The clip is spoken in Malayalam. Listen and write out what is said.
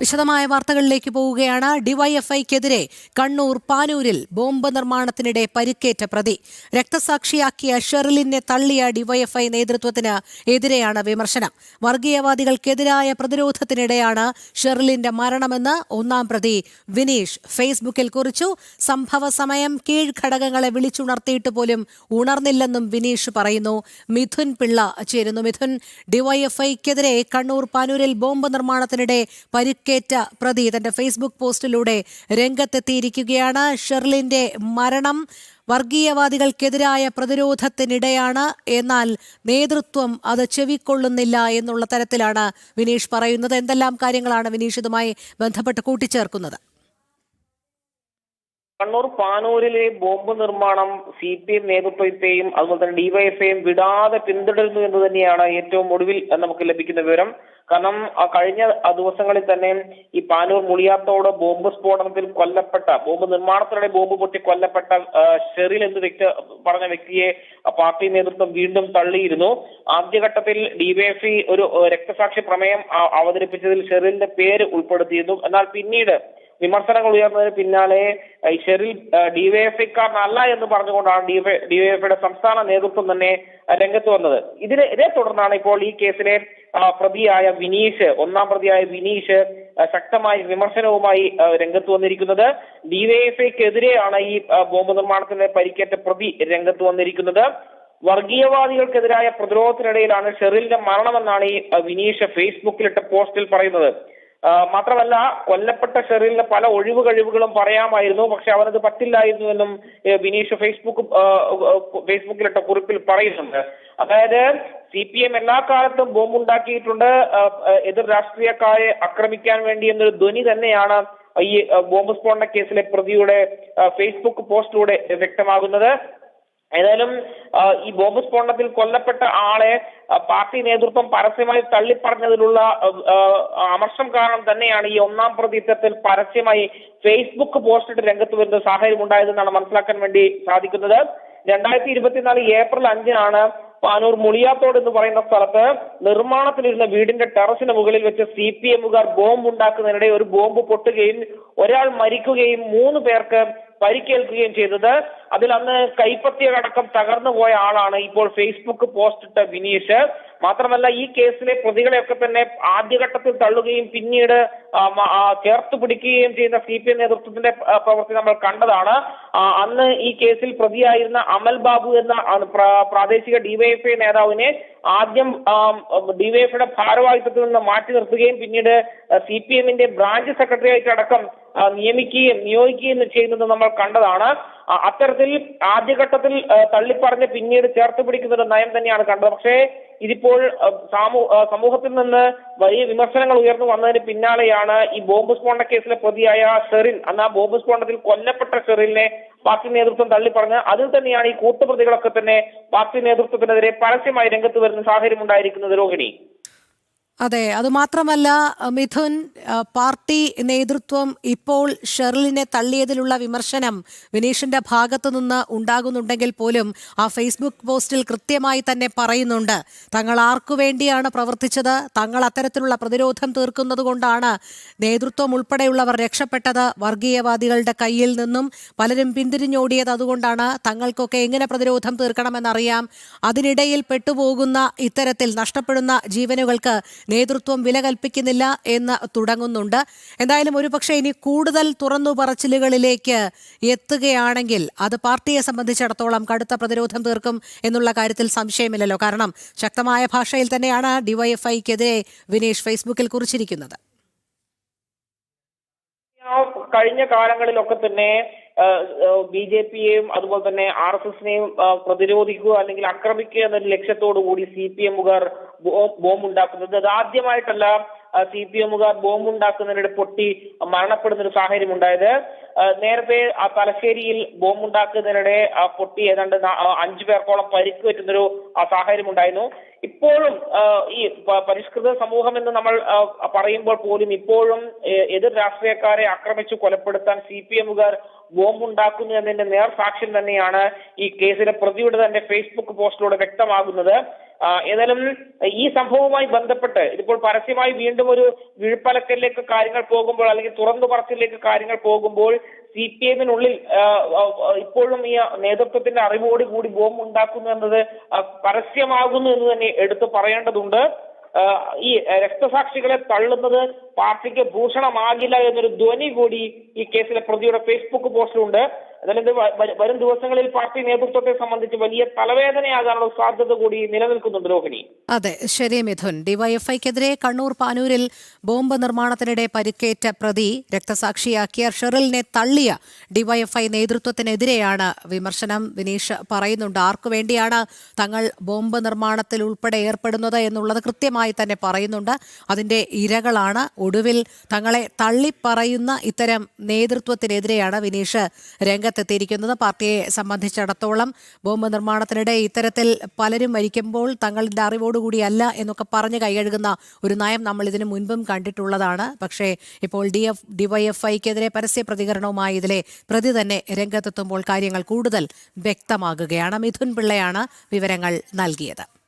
വിശദമായ വാർത്തകളിലേക്ക് പോവുകയാണ്. ഡിവൈഎഫ്ഐക്കെതിരെ കണ്ണൂർ പാനൂരിൽ ബോംബ് നിർമ്മാണത്തിനിടെ പരിക്കേറ്റ പ്രതി. രക്തസാക്ഷിയാക്കിയ ഷെറിലിനെ തള്ളിയ ഡിവൈഎഫ്ഐ നേതൃത്വത്തിന് എതിരെയാണ് വിമർശനം. വർഗീയവാദികൾക്കെതിരായ പ്രതിരോധത്തിനിടെയാണ് ഷെറിലിന്റെ മരണമെന്ന് ഒന്നാം പ്രതി വിനീഷ് ഫേസ്ബുക്കിൽ കുറിച്ചു. സംഭവ സമയം കീഴ്ഘടകങ്ങളെ വിളിച്ചുണർത്തിയിട്ട് പോലും ഉണർന്നില്ലെന്നും വിനീഷ് പറയുന്നു. മിഥുൻ പിള്ള ചേരുന്നു. മിഥുൻ ഡിവൈഎഫ്ഐക്കെതിരെ കണ്ണൂർ പാനൂരിൽ ബോംബ് നിർമ്മാണത്തിനിടെ പരിക്കേറ്റ പ്രതി തന്റെ ഫേസ്ബുക്ക് പോസ്റ്റിലൂടെ രംഗത്തെത്തിയിരിക്കുകയാണ്. ഷെർലിന്റെ മരണം വർഗീയവാദികൾക്കെതിരായ പ്രതിരോധത്തിനിടെയാണ്. എന്നാൽ നേതൃത്വം അത് ചെവിക്കൊള്ളുന്നില്ല എന്നുള്ള തരത്തിലാണ് വിനീഷ് പറയുന്നത്. എന്തെല്ലാം കാര്യങ്ങളാണ് വിനീഷ് ഇതുമായി ബന്ധപ്പെട്ട് കൂട്ടിച്ചേർക്കുന്നത്? കണ്ണൂർ പാനൂരിലെ ബോംബ് നിർമ്മാണം സി പി എം നേതൃത്വത്തെയും അതുപോലെ തന്നെ ഡിവൈഎഫ്ഐയും വിടാതെ പിന്തുടരുന്നു എന്ന് തന്നെയാണ് ഏറ്റവും ഒടുവിൽ നമുക്ക് ലഭിക്കുന്ന വിവരം. കാരണം കഴിഞ്ഞ ദിവസങ്ങളിൽ തന്നെ ഈ പാനൂർ മുളിയാത്തോട് ബോംബ് സ്ഫോടനത്തിൽ കൊല്ലപ്പെട്ട ബോംബ് നിർമ്മാണത്തിനിടെ ബോംബ് പൊട്ടി കൊല്ലപ്പെട്ട ഷെറിൽ എന്ന് വ്യക്തി പറഞ്ഞ വ്യക്തിയെ പാർട്ടി നേതൃത്വം വീണ്ടും തള്ളിയിരുന്നു. ആദ്യഘട്ടത്തിൽ ഡിവൈഎഫ്ഐ ഒരു രക്തസാക്ഷി പ്രമേയം അവതരിപ്പിച്ചതിൽ ഷെറിലിന്റെ പേര് ഉൾപ്പെടുത്തിയിരുന്നു. എന്നാൽ പിന്നീട് വിമർശനങ്ങൾ ഉയർന്നതിന് പിന്നാലെ ഷെറിൽ ഡിവൈഎഫ്ഐക്കാരനല്ല എന്ന് പറഞ്ഞുകൊണ്ടാണ് ഡിവൈഎഫ്ഐയുടെ സംസ്ഥാന നേതൃത്വം തന്നെ രംഗത്ത് വന്നത്. ഇതിനെ ഇതേ തുടർന്നാണ് ഇപ്പോൾ ഈ കേസിലെ പ്രതിയായ വിനീഷ് ഒന്നാം പ്രതിയായ വിനീഷ് ശക്തമായ വിമർശനവുമായി രംഗത്ത് വന്നിരിക്കുന്നത്. ഡിവൈഎഫ്ഐക്കെതിരെയാണ് ഈ ബോംബ് നിർമ്മാണത്തിന് പരിക്കേറ്റ പ്രതി രംഗത്ത് വന്നിരിക്കുന്നത്. വർഗീയവാദികൾക്കെതിരായ പ്രതിരോധത്തിനിടയിലാണ് ഷെറിലിന്റെ മരണമെന്നാണ് ഈ വിനീഷ് ഫേസ്ബുക്കിലിട്ട പോസ്റ്റിൽ പറയുന്നത്. മാത്രമല്ല കൊല്ലപ്പെട്ട ഷെറിലിന് പല ഒഴിവ് കഴിവുകളും പറയാമായിരുന്നു. പക്ഷെ അവനത് പറ്റില്ലായിരുന്നു എന്നും ബിനീഷ് ഫേസ്ബുക്ക് ഫേസ്ബുക്കിലിട്ട കുറിപ്പിൽ പറയുന്നുണ്ട്. അതായത് സി പി എം എല്ലാ കാലത്തും ബോംബുണ്ടാക്കിയിട്ടുണ്ട്. എതിർ രാഷ്ട്രീയക്കാരെ ആക്രമിക്കാൻ വേണ്ടി എന്നൊരു ധ്വനി തന്നെയാണ് ഈ ബോംബ് സ്ഫോടന കേസിലെ പ്രതിയുടെ ഫേസ്ബുക്ക് പോസ്റ്റിലൂടെ വ്യക്തമാകുന്നത്. ഏതായാലും ഈ ബോംബ് സ്ഫോടനത്തിൽ കൊല്ലപ്പെട്ട ആളെ പാർട്ടി നേതൃത്വം പരസ്യമായി തള്ളിപ്പറഞ്ഞതിലുള്ള അമർഷം കാരണം തന്നെയാണ് ഈ ഒന്നാം പ്രതി ഇത്തരത്തിൽ പരസ്യമായി ഫേസ്ബുക്ക് പോസ്റ്റിട്ട് രംഗത്ത് വരുന്ന സാഹചര്യം ഉണ്ടായതെന്നാണ് മനസ്സിലാക്കാൻ വേണ്ടി സാധിക്കുന്നത്. രണ്ടായിരത്തി ഇരുപത്തിനാല് ഏപ്രിൽ അഞ്ചിനാണ് പാനൂർ മുളിയാത്തോട് എന്ന് പറയുന്ന സ്ഥലത്ത് നിർമ്മാണത്തിലിരുന്ന വീടിന്റെ ടെറസിന് മുകളിൽ വെച്ച് സി പി എമ്മുകാർ ബോംബ് ഉണ്ടാക്കുന്നതിനിടെ ഒരു ബോംബ് പൊട്ടുകയും ഒരാൾ മരിക്കുകയും മൂന്ന് പേർക്ക് പരിക്കേൽക്കുകയും ചെയ്തത്. അതിൽ അന്ന് കൈപ്പത്തിയടക്കം തകർന്നു പോയ ആളാണ് ഇപ്പോൾ ഫേസ്ബുക്ക് പോസ്റ്റ് ഇട്ട വിനീഷ്. മാത്രമല്ല ഈ കേസിലെ പ്രതികളെയൊക്കെ തന്നെ ആദ്യഘട്ടത്തിൽ തള്ളുകയും പിന്നീട് ചേർത്ത് പിടിക്കുകയും ചെയ്യുന്ന സി പി എം നേതൃത്വത്തിന്റെ പ്രവൃത്തി നമ്മൾ കണ്ടതാണ്. അന്ന് ഈ കേസിൽ പ്രതിയായിരുന്ന അമൽ ബാബു എന്ന പ്രാദേശിക ഡിവൈഎഫ്ഐ നേതാവിനെ ആദ്യം ഡിവൈഎഫ്ഐയുടെ ഭാരവാഹിത്വത്തിൽ നിന്ന് മാറ്റി നിർത്തുകയും പിന്നീട് സി പി എമ്മിന്റെ ബ്രാഞ്ച് സെക്രട്ടറി ആയിട്ട് അടക്കം നിയമിക്കുകയും നിയോഗിക്കുകയും ചെയ്യുന്നത് നമ്മൾ കണ്ടതാണ്. അത്തരത്തിൽ ആദ്യഘട്ടത്തിൽ തള്ളിപ്പറഞ്ഞ് പിന്നീട് ചേർത്ത് പിടിക്കുന്ന ഒരു നയം തന്നെയാണ് കണ്ടത്. പക്ഷേ ഇതിപ്പോൾ സമൂഹത്തിൽ നിന്ന് വലിയ വിമർശനങ്ങൾ ഉയർന്നു വന്നതിന് പിന്നാലെയാണ് ഈ ബോംബ് സ്ഫോടന കേസിലെ പ്രതിയായ ഷെറിൻ അന്ന് ആ ബോംബ് സ്ഫോടനത്തിൽ കൊല്ലപ്പെട്ട ഷെറിലിനെ പാർട്ടി നേതൃത്വം തള്ളിപ്പറഞ്ഞ് അതിൽ തന്നെയാണ് ഈ കൂട്ടുപ്രതികളൊക്കെ തന്നെ പാർട്ടി നേതൃത്വത്തിനെതിരെ പരസ്യമായി രംഗത്ത് വരുന്ന സാഹചര്യം ഉണ്ടായിരിക്കുന്നത് രോഹിണി. അതെ അതുമാത്രമല്ല മിഥുൻ പാർട്ടി നേതൃത്വം ഇപ്പോൾ ഷെർലിനെ തള്ളിയതിലുള്ള വിമർശനം വിനീഷിന്റെ ഭാഗത്തു നിന്ന് ഉണ്ടാകുന്നുണ്ടെങ്കിൽ പോലും ആ ഫേസ്ബുക്ക് പോസ്റ്റിൽ കൃത്യമായി തന്നെ പറയുന്നുണ്ട്. തങ്ങൾ ആർക്കു വേണ്ടിയാണ് പ്രവർത്തിച്ചത്? തങ്ങൾ അത്തരത്തിലുള്ള പ്രതിരോധം തീർക്കുന്നത് കൊണ്ടാണ് നേതൃത്വം ഉൾപ്പെടെയുള്ളവർ രക്ഷപ്പെട്ടത്? വർഗീയവാദികളുടെ കയ്യിൽ നിന്നും പലരും പിന്തിരിഞ്ഞോടിയത് അതുകൊണ്ടാണ് തങ്ങൾക്കൊക്കെ എങ്ങനെ പ്രതിരോധം തീർക്കണമെന്നറിയാം? അതിനിടയിൽ പെട്ടുപോകുന്ന ഇത്തരത്തിൽ നഷ്ടപ്പെടുന്ന ജീവനുകൾക്ക് നേതൃത്വം വില കൽപ്പിക്കുന്നില്ല എന്ന് തുടങ്ങുന്നുണ്ട്. എന്തായാലും ഒരുപക്ഷെ ഇനി കൂടുതൽ തുറന്നു പറച്ചിലുകളിലേക്ക് എത്തുകയാണെങ്കിൽ അത് പാർട്ടിയെ സംബന്ധിച്ചിടത്തോളം കടുത്ത പ്രതിരോധം തീർക്കും എന്നുള്ള കാര്യത്തിൽ സംശയമില്ലല്ലോ. കാരണം ശക്തമായ ഭാഷയിൽ തന്നെയാണ് ഡിവൈഎഫ്ഐക്കെതിരെ വിനേഷ് ഫേസ്ബുക്കിൽ കുറിച്ചിരിക്കുന്നത്. കഴിഞ്ഞ കാലങ്ങളിലൊക്കെ തന്നെ ബി ജെ പിയെയും അതുപോലെ തന്നെ ആർ എസ് എസിനെയും പ്രതിരോധിക്കുക അല്ലെങ്കിൽ ആക്രമിക്കുക എന്ന ലക്ഷ്യത്തോടു കൂടി സി പി എമ്മുകാർ ബോംബ് ഉണ്ടാക്കുന്നത് അത് ആദ്യമായിട്ടല്ല സി പി എമ്മുകാർ ബോംബ് ഉണ്ടാക്കുന്നതിനിടെ പൊട്ടി മരണപ്പെടുന്ന ഒരു സാഹചര്യം ഉണ്ടായത് നേരത്തെ ആ തലശ്ശേരിയിൽ ബോംബ് ഉണ്ടാക്കുന്നതിനിടെ പൊട്ടി ഏതാണ്ട് അഞ്ചു പേർക്കോളം പരിക്ക് പറ്റുന്നൊരു സാഹചര്യം ഉണ്ടായിരുന്നു ഇപ്പോഴും ഈ പരിഷ്കൃത സമൂഹം എന്ന് നമ്മൾ പറയുമ്പോൾ പോലും ഇപ്പോഴും എതിർ രാഷ്ട്രീയക്കാരെ ആക്രമിച്ചു കൊലപ്പെടുത്താൻ സി പി എമ്മുകാർ ബോംബ് ഉണ്ടാക്കുന്നു എന്നതിന്റെ നേർസാക്ഷ്യം തന്നെയാണ് ഈ കേസിലെ പ്രതിയുടെ തന്നെ ഫേസ്ബുക്ക് പോസ്റ്റിലൂടെ വ്യക്തമാകുന്നത്. ഏതായാലും ഈ സംഭവവുമായി ബന്ധപ്പെട്ട് ഇതിപ്പോൾ പരസ്യമായി വീണ്ടും ഒരു വിഴുപ്പലക്കലിലേക്ക് കാര്യങ്ങൾ പോകുമ്പോൾ അല്ലെങ്കിൽ തുറന്നു പറച്ചിലേക്ക് കാര്യങ്ങൾ പോകുമ്പോൾ സി പി എമ്മിനുള്ളിൽ ഇപ്പോഴും ഈ നേതൃത്വത്തിന്റെ അറിവോടുകൂടി ബോംബ് ഉണ്ടാക്കുന്നു എന്നത് പരസ്യമാകുന്നു എന്ന് തന്നെ എടുത്തു പറയേണ്ടതുണ്ട്. ഈ രക്തസാക്ഷികളെ തള്ളുന്നത് പാർട്ടിക്ക് ഭൂഷണമാകില്ല എന്നൊരു ധ്വനി കൂടി ഈ കേസിലെ പ്രതിയുടെ ഫേസ്ബുക്ക് പോസ്റ്റിലുണ്ട്. വ- വരും ദിവസങ്ങളിൽ പാർട്ടി നേതൃത്വത്തെ സംബന്ധിച്ച് വലിയ തലവേദനയാകാനുള്ള സാധ്യത കൂടി നിലനിൽക്കുന്നുണ്ട് രോഹിണി. അതെ ശരി മിഥുൻ. ഡിവൈഎഫ്ഐക്കെതിരെ കണ്ണൂർ പാനൂരിൽ ബോംബ് നിർമ്മാണത്തിനിടെ പരിക്കേറ്റ പ്രതി രക്തസാക്ഷിയാക്കിയ ഷെറിലിനെ തള്ളിയ ഡിവൈഎഫ്ഐ നേതൃത്വത്തിനെതിരെയാണ് വിമർശനം. വിനീഷ് പറയുന്നുണ്ട് ആർക്കു വേണ്ടിയാണ് തങ്ങൾ ബോംബ് നിർമ്മാണത്തിൽ ഉൾപ്പെടെ ഏർപ്പെടുന്നത് എന്നുള്ളത് കൃത്യമായി തന്നെ പറയുന്നുണ്ട്. അതിന്റെ ഇരകളാണ് ഒടുവിൽ തങ്ങളെ തള്ളിപ്പറയുന്ന ഇത്തരം നേതൃത്വത്തിനെതിരെയാണ് വിനീഷ് രംഗത്തെത്തിയിരിക്കുന്നത്. പാർട്ടിയെ സംബന്ധിച്ചിടത്തോളം ബോംബ് നിർമ്മാണത്തിനിടെ ഇത്തരത്തിൽ പലരും മരിക്കുമ്പോൾ തങ്ങളുടെ അറിവോടുകൂടിയല്ല എന്നൊക്കെ പറഞ്ഞ് കൈകഴുകുന്ന ഒരു നയം നമ്മൾ ഇതിനു മുൻപും കണ്ടിട്ടുള്ളതാണ്. പക്ഷേ ഇപ്പോൾ ഡി എഫ് ഡിവൈഎഫ്ഐക്കെതിരെ പരസ്യ പ്രതികരണവുമായി ഇതിലെ പ്രതി തന്നെ രംഗത്തെത്തുമ്പോൾ കാര്യങ്ങൾ കൂടുതൽ വ്യക്തമാകുകയാണ്. മിഥുൻ പിള്ളയാണ് വിവരങ്ങൾ നൽകിയത്.